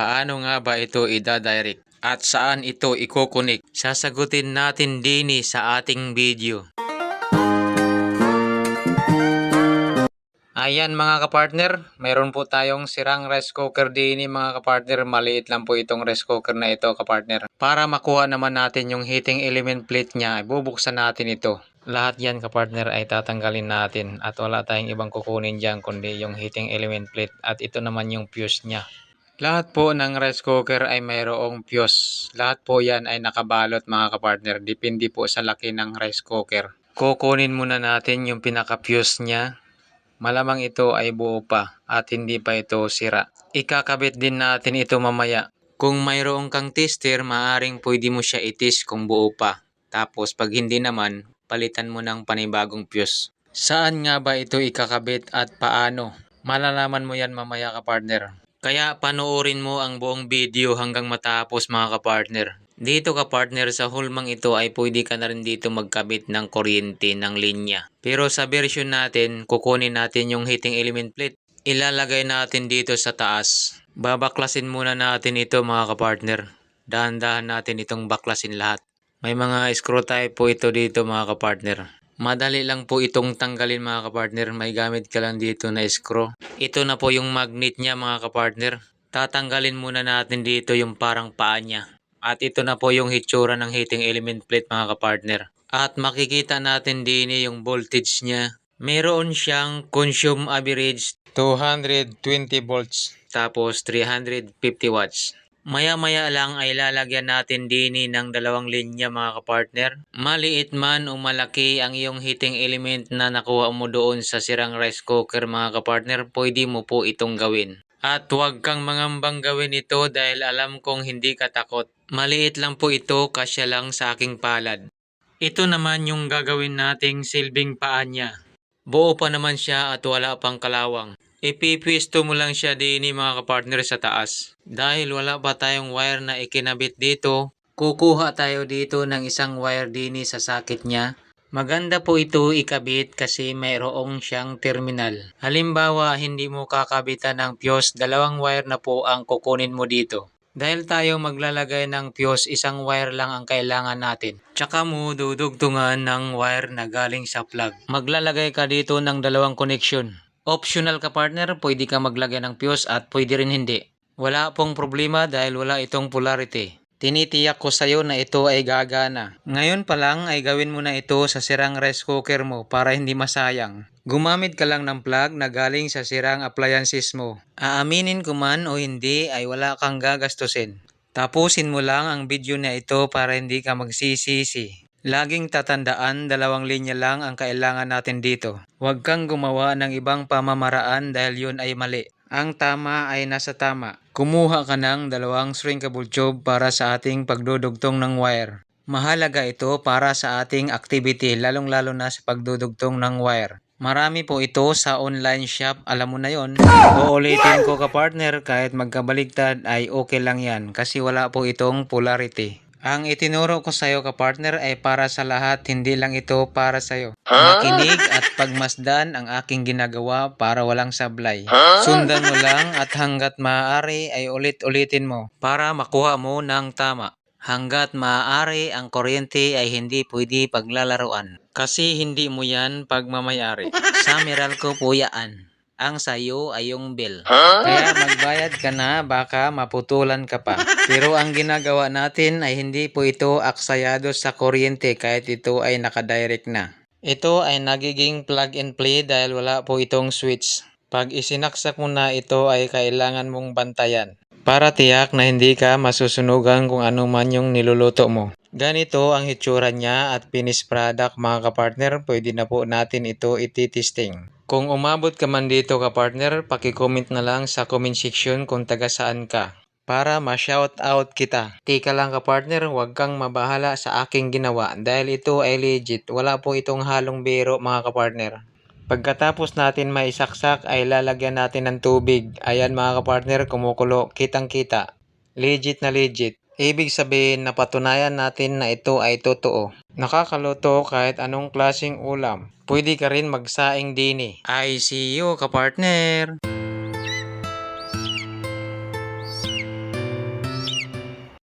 Paano nga ba ito ida-direct? At saan ito ikukunik? Sasagutin natin dini sa ating video. Ayan mga kapartner, mayroon po tayong sirang rice cooker din mga kapartner. Maliit lang po itong rice cooker na ito kapartner. Para makuha naman natin yung heating element plate niya, bubuksan natin ito. Lahat yan kapartner ay tatanggalin natin at wala tayong ibang kukunin dyan kundi yung heating element plate at ito naman yung fuse niya. Lahat po ng rice cooker ay mayroong fuse. Lahat po yan ay nakabalot mga kapartner. Depende po sa laki ng rice cooker. Kukunin muna natin yung pinaka-fuse niya. Malamang ito ay buo pa at hindi pa ito sira. Ikakabit din natin ito mamaya. Kung mayroong kang tester, maaring pwede mo siya itis kung buo pa. Tapos pag hindi naman, palitan mo ng panibagong fuse. Saan nga ba ito ikakabit at paano? Malalaman mo yan mamaya ka partner. Kaya panoorin mo ang buong video hanggang matapos mga kapartner. Dito ka partner sa hulmang ito ay pwede ka na rin dito magkabit ng kuryente ng linya. Pero sa version natin, kukunin natin yung heating element plate. Ilalagay natin dito sa taas. Babaklasin muna natin ito mga kapartner. Dahan-dahan natin itong baklasin lahat. May mga screw type po ito dito mga kapartner. Madali lang po itong tanggalin mga kapartner. May gamit ka lang dito na screw. Ito na po yung magnet niya mga kapartner. Tatanggalin muna natin dito yung parang paa niya. At ito na po yung hitsura ng heating element plate mga kapartner. At makikita natin din yung voltage niya. Meron siyang consume average 220 volts tapos 350 watts. Maya-maya lang ay lalagyan natin din ng dalawang linya mga kapartner. Maliit man o malaki ang iyong heating element na nakuha mo doon sa sirang rice cooker mga kapartner, pwede mo po itong gawin. At huwag kang mangambang gawin ito dahil alam kong hindi ka takot. Maliit lang po ito kasya lang sa aking palad. Ito naman yung gagawin nating silbing paa niya. Buo pa naman siya at wala pang kalawang. Ipipwisto mo lang siya din mga kapartner sa taas. Dahil wala pa tayong wire na ikinabit dito, kukuha tayo dito ng isang wire din sa sakit niya. Maganda po ito ikabit kasi mayroong siyang terminal. Halimbawa, hindi mo kakabitan ng fuse, dalawang wire na po ang kukunin mo dito. Dahil tayo maglalagay ng fuse, isang wire lang ang kailangan natin. Tsaka mo dudugtungan ng wire na galing sa plug. Maglalagay ka dito ng dalawang connection. Optional ka partner, pwede ka maglagay ng fuse at pwede rin hindi. Wala pong problema dahil wala itong polarity. Tinitiyak ko sa'yo na ito ay gagana. Ngayon pa lang ay gawin mo na ito sa sirang rice cooker mo para hindi masayang. Gumamit ka lang ng plug na galing sa sirang appliances mo. Aaminin ko man o hindi ay wala kang gagastusin. Tapusin mo lang ang video na ito para hindi ka magsisisi. Laging tatandaan, dalawang linya lang ang kailangan natin dito. Huwag kang gumawa ng ibang pamamaraan dahil yun ay mali. Ang tama ay nasa tama. Kumuha ka ng dalawang shrinkable tube para sa ating pagdudugtong ng wire. Mahalaga ito para sa ating activity, lalong-lalo na sa pagdudugtong ng wire. Marami po ito sa online shop, alam mo na yon. Uulitin ko ka partner, kahit magkabaligtad ay okay lang yan kasi wala po itong polarity. Ang itinuro ko sa'yo ka partner ay para sa lahat, hindi lang ito para sa'yo. Makinig at pagmasdan ang aking ginagawa para walang sablay. Sundan mo lang at hanggat maaari ay ulit-ulitin mo para makuha mo ng tama. Hanggat maaari ang kuryente ay hindi pwede paglalaruan. Kasi hindi mo yan pagmamayari. Sa Meralco po yaan. Ang sayo ay yung bill. Kaya magbayad ka na baka maputulan ka pa. Pero ang ginagawa natin ay hindi po ito aksayado sa kuryente kahit ito ay nakadirect na. Ito ay nagiging plug and play dahil wala po itong switch. Pag isinaksak mo na ito ay kailangan mong bantayan. Para tiyak na hindi ka masusunugan kung ano man yung niluluto mo. Ganito ang hitsura niya at finished product mga kapartner, pwede na po natin ito ititesting. Kung umabot ka man dito ka partner, paki-comment na lang sa comment section kung taga saan ka para ma-shout out kita. Tika lang ka partner, huwag kang mabahala sa aking ginawa dahil ito ay legit. Wala po itong halong biro mga kapartner. Pagkatapos natin maisaksak ay lalagyan natin ng tubig. Ayan mga kapartner, kumukulo, kitang kita. Legit na legit. Ibig sabihin na patunayan natin na ito ay totoo. Nakakaluto kahit anong klaseng ulam. Pwede ka rin magsaing dini. I see you, kapartner!